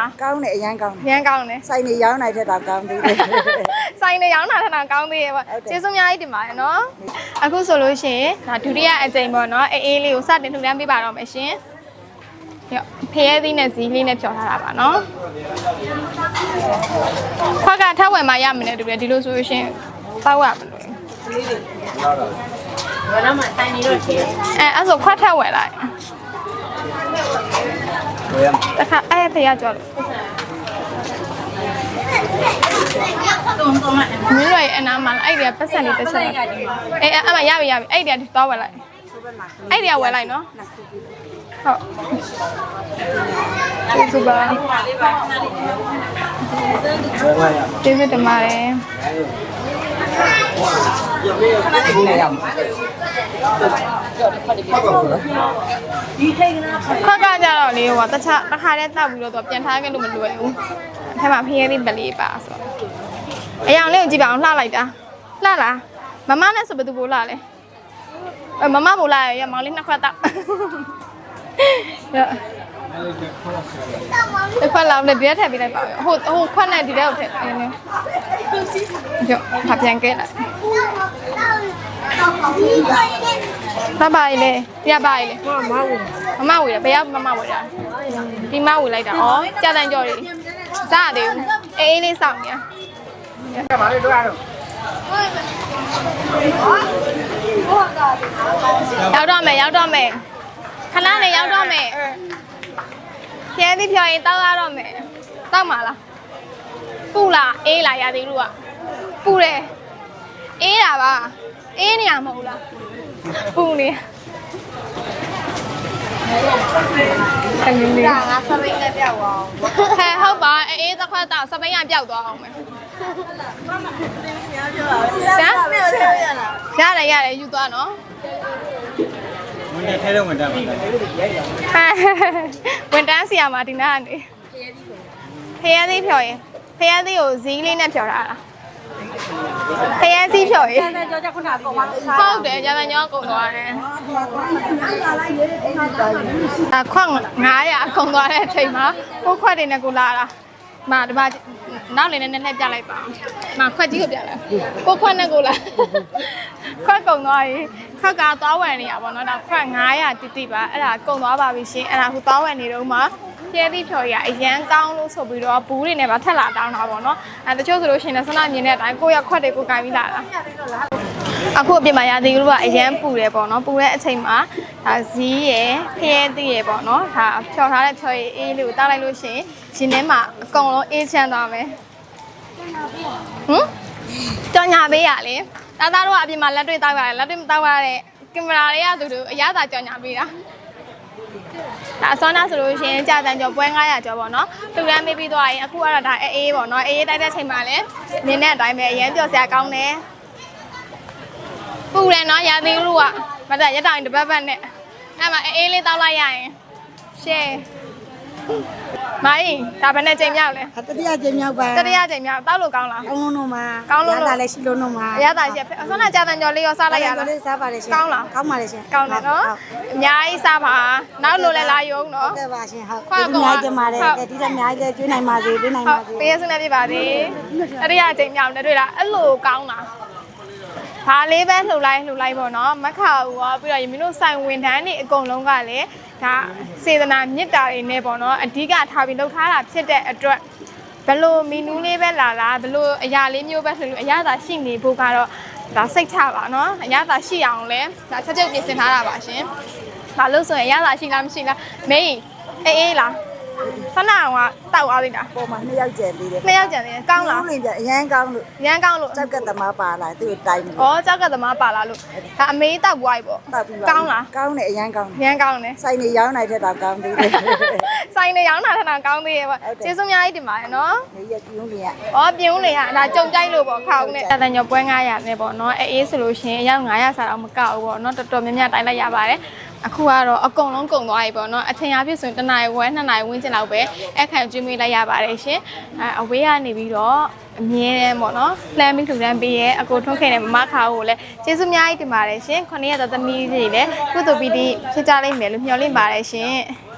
လားကောင်းတယ်အရန်ကောင်းတယ်ရမ်းကောင်းတယ်ဆိုင်နေရောင်းနိုင်တဲ့တော့ကောင်းသေးတယ် ဆိုင်နေရောင်းတာထတာကောင်းသေးရဲ့ပေါ့ဟုတ်တယ် ကျေးဇူးအများကြီးတင်ပါတယ်နော်အခုဆိုလို့ရှိရင်ဒါဒုတိယအကြိမ်ပေါ့နော်အေးအေးလေးကိုစတင်လှူဒန်းပေးပါတော့မယ်ရှင်ရောဖရဲသီးနဲ့ဇီးလေးနဲ့ဖြော်ထားတာပါနော်ခွက်ကထပ်ဝင်မှရမယ်နဲ့တူတယ်ဒီလိုဆိုလို့ရှိရင်တောက်ရမလို့ဘယ်တော့မှတိုင်နေတော့ချင်အဲအဲ့ဆိုခွက်ထပ်ဝင်လိုက်တခါ အဲ့ဖရဲကြော်လို့တုံတုံလိုက်မင်းတို့ရဲ့အနာမှာအဲ့ဒီကပတ်စံလေးတစ်ချက်လိုက်အေးအဲ့မှာရပြီရပြီအဲ့ဒီကသွားဝယ်လိုက်အဲ့ဒီကဝယ်လိုက်နော်ဟုတ်ကျေးဇူးပါကျေးဇူးတင်ပါတယ် ခွက်ကကြတော့လေဟိုတခြားတစ်ခါတည်းတောက်ပြီးတော့သူပြန်ထားခဲ့လို့မလွယ်ဘူးအထက်မှာဖျဲသေးပလေးပါဆိုတော့အယောင်လေးကိုကြည့်ပါအောင်လှလိုက်တာလှလားမမနဲ့ဆိုဘယ်သူပို့လှလဲအဲမမပို့လှရရမောင်လေးနှစ်ခွက်တောက် ရတစ်ခွက်လောက်နဲ့ဒီထဲထည့်ပေးလိုက်ပါဦးဟိုဟိုခွက်နဲ့ဒီထဲကိုထည့်အင်းနေကြောက်ဖပြန်ခဲ့လိုက်ဘာပါလေပြပါလေမမဝင်မမဝေတယ်ဘယ်ရောက်မမဝေတာဒီမဝေလိုက်တာဩကြာတန်ကြော်လေးစားရသေးဘူးအေးအေးလေးစောင့်နေရောက်တော့မယ်ရောက်တော့မယ်ခဏလေးရောက်တော့မယ်ကျဲ သည်ဖြော်ရင်တောက်ရတော့မယ်တောက်မှာလားပူလားအေးလားရသေးလို့ကပူတယ်အေးတာပါအေးနေရမဟုတ်လားပူနေခဏလေးငါစပိတ်နဲ့ပြောက်အောင်ဟဲဟုတ်ပါအေးတစ်ခွက်တော့စပိန်ရပျောက်သွားအောင်မယ်ကျန်ပြောက်ရရလားရတယ်ရတယ်ယူသွားနော် ဝင်တဲ့ထဲတော့ဝင်တက်မှာတယ်ဟဲဝင်တန်းစီယာမှာဒီနာကနေဖရဲသီးဖြော်ရင်ဖရဲသီးကိုဇီးလေးနဲ့ဖြော်ထားတာဖရဲသီးဖြော်ရင်တယ်ကြောကြောခုနကကောင်မစားဟုတ်တယ်ညာညောကုန်သွားတယ်အခွန့်900အကုန်သွားတဲ့အချိန်မှာကိုခွက်တွေနဲ့ကိုလာတာ မဒီမှာနောက်လေးနဲ့နဲ့ပြလိုက်ပါမခွက်ကြီးကိုပြလိုက်ကိုခွက်နဲ့ကိုလာခွက်ကုန်သွားပြီခွက်ကသွားဝယ်နေရပါတော့ဒါခွက်900တိတိပါအဲ့ဒါကုန်သွားပါပြီရှင်အဲ့ဒါဟိုသွားဝယ်နေတော့မှ ကျဲသည့်ဖြော်ရအရန်ကောင်းလို့ဆိုပြီးတော့ဘူးတွေနဲ့ပါထက်လာတောင်းတာပေါ့နော်အဲတချို့ဆိုလို့ရှိရင်လည်းစနမြင်တဲ့အတိုင်းကိုရခွက်တွေကိုကင်ပြီးလာတာအခုအပြင်မှာရာသီဥတုကအရန်ပူတယ်ပေါ့နော်ပူတဲ့အချိန်မှာဒါဇီးရယ်ဖရဲသီးရယ်ပေါ့နော်ဒါဖြော်ထားတဲ့ဖြော်ရည်အေးလေးကိုတောက်လိုက်လို့ရှိရင်ရှင်ထဲမှာအကုန်လုံးအေးချမ်းသွားမယ်ဟမ်ကြောင်ညာပေးရလေတာသားတို့ကအပြင်မှာလက်တွေ့တောက်ရတယ်လက်တွေ့မတောက်ရတဲ့ကင်မရာတွေကသူတို့အရသာကြောင်ညာပေးတာ ဒါအစောနာဆိုလို့ရှိရင်ကြာတန်ကျော်ပွဲ900ကျော်ပေါ့နော်တူရန်မေးပြီးသွားရင်အခုကတော့ဒါအေးအေးပေါ့နော်အေးအေးတိုက်တဲ့အချိန်မှာလည်းနင်းတဲ့အတိုင်းပဲအရန်ပျော်စရာကောင်းတယ်ပူတယ်နော်ရာသီဥတုကမတရတောင်တစ်ပတ်ပတ်နဲ့အဲ့မှာအေးလေးတောက်လိုက်ရရင်ရှယ် မိုင်းဒါဘယ်နဲ့ချိန်မြောက်လဲအတတိယကျင်းမြောက်ပါတတိယချိန်မြောက်တောက်လို့ကောင်းလားကောင်းလုံးတော့မှာကောင်းလုံးတော့ရတာလည်းရှိလို့တော့မှာအရသာရှက်အစောနာကြာတန်ကျော်လေးရောစားလိုက်ရလား လေးစားပါလေရှင်ကောင်းလား ကောင်းပါလေရှင်ကောင်းတယ်နော်အများကြီးစားပါနောက်လို့လည်းလာယုံနော်ကဲပါရှင်ဟုတ်ခွာဒီကောအများကြီးတင်ပါတယ်ဟုတ် ကဲဒီလည်းအများကြီးလည်းကျွေးနိုင်ပါစေကျွေးနိုင်ဟုပါတ်စေ ပေးရစနေပြပါသေးတတိယချိန်မြောက်တယ်တွေ့လားအဲ့လိုကောင်းလား ဘာလေးပဲလှုပ်လိုက်လှုပ်လိုက်ပေါ့နော်မခါဘူးရောပြီးတော့ယမင်းတို့ဆိုင်ဝင်တန်းနေအကုန်လုံးကလည်းဒါစေတနာမြစ်တာတွေနဲ့ပေါ့နော်အဓိကထားပြီးလှုပ်ထားတာဖြစ်တဲ့အတွက်ဘလို့မီနူးလေးပဲလာလာဘလို့အရာလေးမျိုးပဲလှုပ်လို့အရသာရှိနေဖို့ကတော့ဒါစိတ်ချပါနော်အရသာရှိအောင်လဲဒါချက်ချက်ပြင်ဆင်ထားတာပါရှင်ဘာလို့ဆိုရင်အရသာရှိလားမရှိလားမေးအေးအေးလား ခဏအောင်ကတောက်သွားသေးတာပုံမှာနှစ်ယောက်ကျန်သေးတယ်နှစ်ယောက်ကြံသေးတယ်ကောင်းလားလင်းပြအရန်ကောင်းလို့ရမ်းကောင်းလို့ကြောက်ကသမားပါလာသူ့ကိုတိုင်ပြီးဩကြောက်ကသမားပါလာလို့ဒါအမေတောက်ပွားပြီပေါ့တောက်ပြီးပါကောင်းလားကောင်းတယ်အရန်ကောင်းတယ်ရမ်းကောင်းတယ်ဆိုင်နေရောင်းနိုင်တဲ့တော့ကောင်းသေးတယ်ဆိုင်နေရောင်းတာထတာကောင်းသေးရဲ့ပေါ့ဟုတ်တယ်ကျေးဇူးအများကြီးတင်ပါတယ်နော်နေရပြုံးနေရ။အော်ပြုံးလေဟာဒါကြုံကြိုက်လို့ပေါ့ခေါင်းနဲ့တန်ညောပွဲ900နဲ့ပေါ့နော်။အေးဆိုလို့ရှိရင်အယောက်900စာတော့မကောက်ဘူးပေါ့နော်။တော်တော်များများတိုင်းလိုက်ရပါတယ်။ အခုကတော့အကုန်လုံးကုန်သွားပြီပေါ့နော်။အချိန်အပြည့်ဆိုရင်တစ်နာရီဝဲနှစ်နာရီဝန်းကျင်လောက်ပဲအခန့်ကျွေးမိလိုက်ရပါတယ်ရှင်။အဲအဝေးကနေပြီးတော့အမြဲတမ်းပေါ့နော်။ plan ပြီးထူထမ်းပေးရဲ့အကိုထွန်းခဲ့တဲ့မမခါကိုလည်းကျေးဇူးအများကြီးတင်ပါတယ်ရှင်။ခொနည်းရတဲ့သမီးတွေလည်းကုသိုလ်ပီတိဖြစ်ကြလိမ့်မယ်လို့မျှော်လင့်ပါတယ်ရှင်။